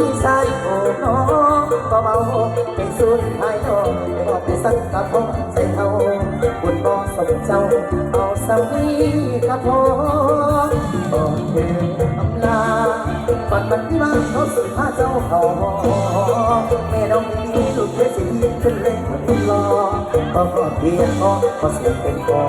พี่ชายโอ้น้องก็เมาไปสุดท้ายน้องไปบอกไปสักกระพงใส่เขาบุญบ่สมเจ้าเอาสามีกระพงบอกเธออำลาปัดมันที่บ้านเขาสุดท้าเจ้าเขาแม่น้องมีลูกเพื่อสิขึ้นเล่นทุกล้อก็เพียงพอพอเสียเป็นพอ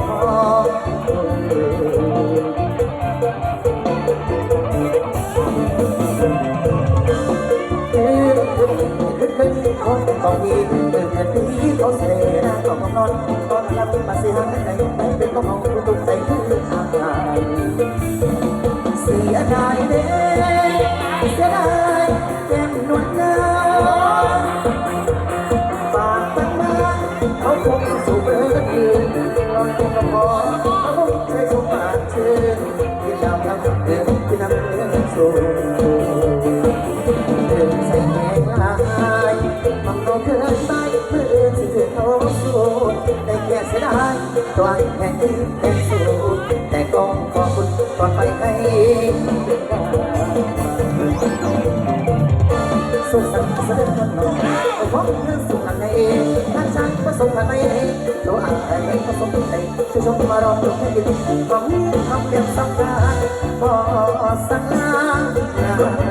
คนต้องมีเดินเดินที่เขาเสียนะต้องนอนตอนรับมาเสียในไม่เป็นต้องเอาตุ้งใจขึ้นทางไเสียดายเด้เสียดายแก้มนวลงามปากตั้งมาเขาคงสู่เบอร์ยืนลอยตัวกระพอ ตัวแห่งเป็นสู้แต่ก็ขอบคุณก่อนไปให้สุขสันต์เสด็จคนน้องพบเรื่องสุขในท่านช่างประสบในตัวอ่านในประสบในช่วยชมมารอดูให้ดีความคำเรียบสัมภาษณ์พอสักลาวั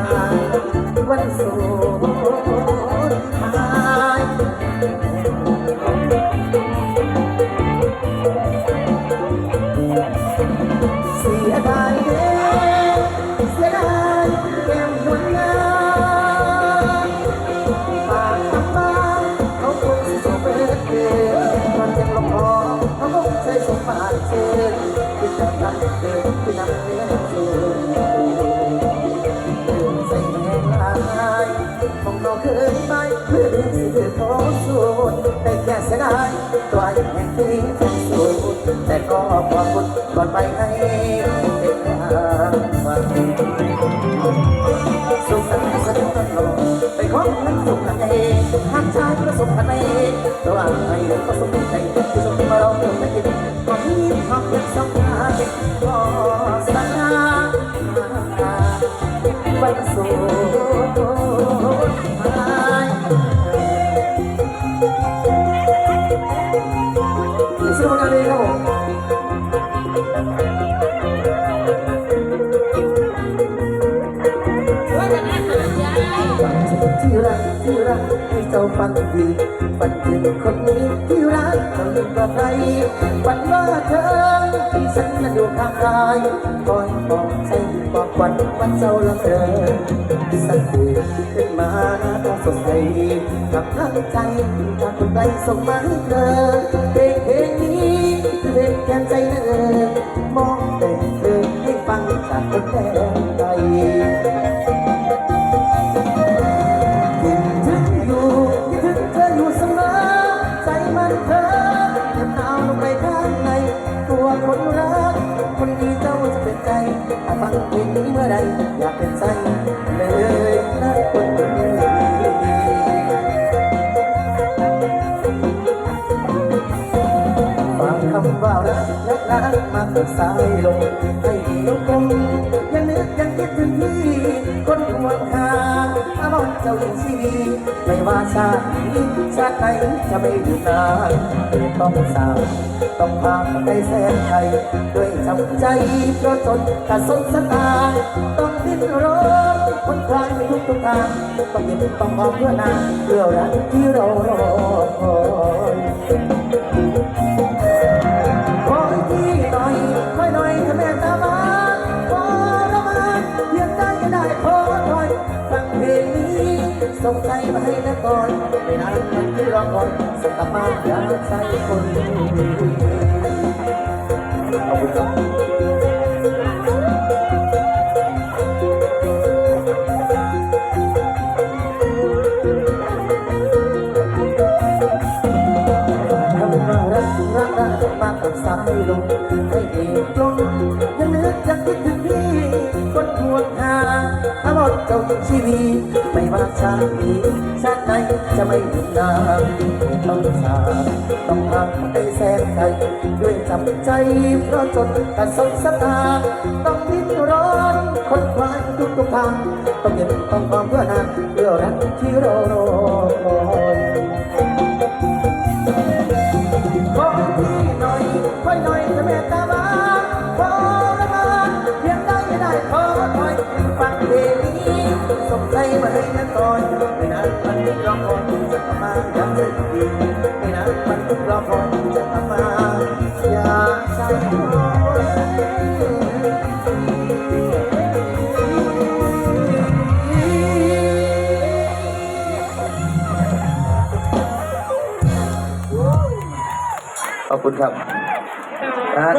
แต่ก็ขอบคุณก่อนไปให้เป็นทางวันสุขสันต์สนุกตลอดไปของนั้นสุขกันเองทางชายประสบกันเองตัวไอ้ประสบใจที่สุดมาเราเริ่มไม่กินก่อนนี้ความเป็นสองทางก็สัญญาวันสุ ที่รักที่รักให้เจ้าฟังดีฝันถึงคนนี้ที่รักคนอื่นก็ใครฝันว่าเธอที่ฉันนั้นอยู่ข้างกายคอยบอกใจบอกควันวันเจ้าละเธอสักทีขึ้นมาต้องสดใสกับทั้งใจถ้าคนใดส่งมาให้เธอเพลง เพลงแทนใจเธอมองแต่เธอให้ฟังจากคนแทนใจคิดถึงอยู่คิดถึงเธออยู่เสมอ ใจมันเธอเก็บหนาวลงไปข้างใน ตัวคนรัก คนดีเจ้าจะเป็นใจถ้าฟังเพลงนี้เมื่อใดอยากเป็นใจเลยนะคนดี มาติดสายลงให้ยกลมยังนึกยังคิดถึงพี่คนห่วงหาอารมณ์เจ้าอย่างชีวีไม่ว่าชาตินี้ชาติไหนจะไม่หยุดนานต้องสาวต้องพาไปแสนไทยด้วยจำใจเพราะจนกระสนสตาต้องดิ้นรนคนคลายไม่ทุกทุกทางต้องยิ้มต้องมองเพื่อนางเพื่อรักที่เรารอ ส่งใจมาให้นะก่อนไม่นานมันที่รอก่อนส่งกลับมาอยากใจคนขอบคุณครับ รักรักรักมาตัดสายลงให้เอกลงยังนึกยังคิดถึงพี่คนทวงหาถ้าหมดเจ้าชีวีไม่ว่าชาตินี้ชาติไหนจะไม่ลืมนางต้องสาต้องหักไอ้แสนไกลด้วยจำใจเพราะจนกระสบสตาต้องดิ้นร้อนคนควายทุกทุกทางต้องเก็บต้องความเพื่อนางเพื่อรักที่รอคอ ขอละมาเพียงได้ไม่ได้ขอถอยฟังเพลงนี้ส่งใจมาให้นะก่อนไม่นนัทรอคอยจะกลับมาอยางเดิมดีไม่นนัทรอคอยจะกลับมาอยาใจร้อนขอบคุณครับ นะ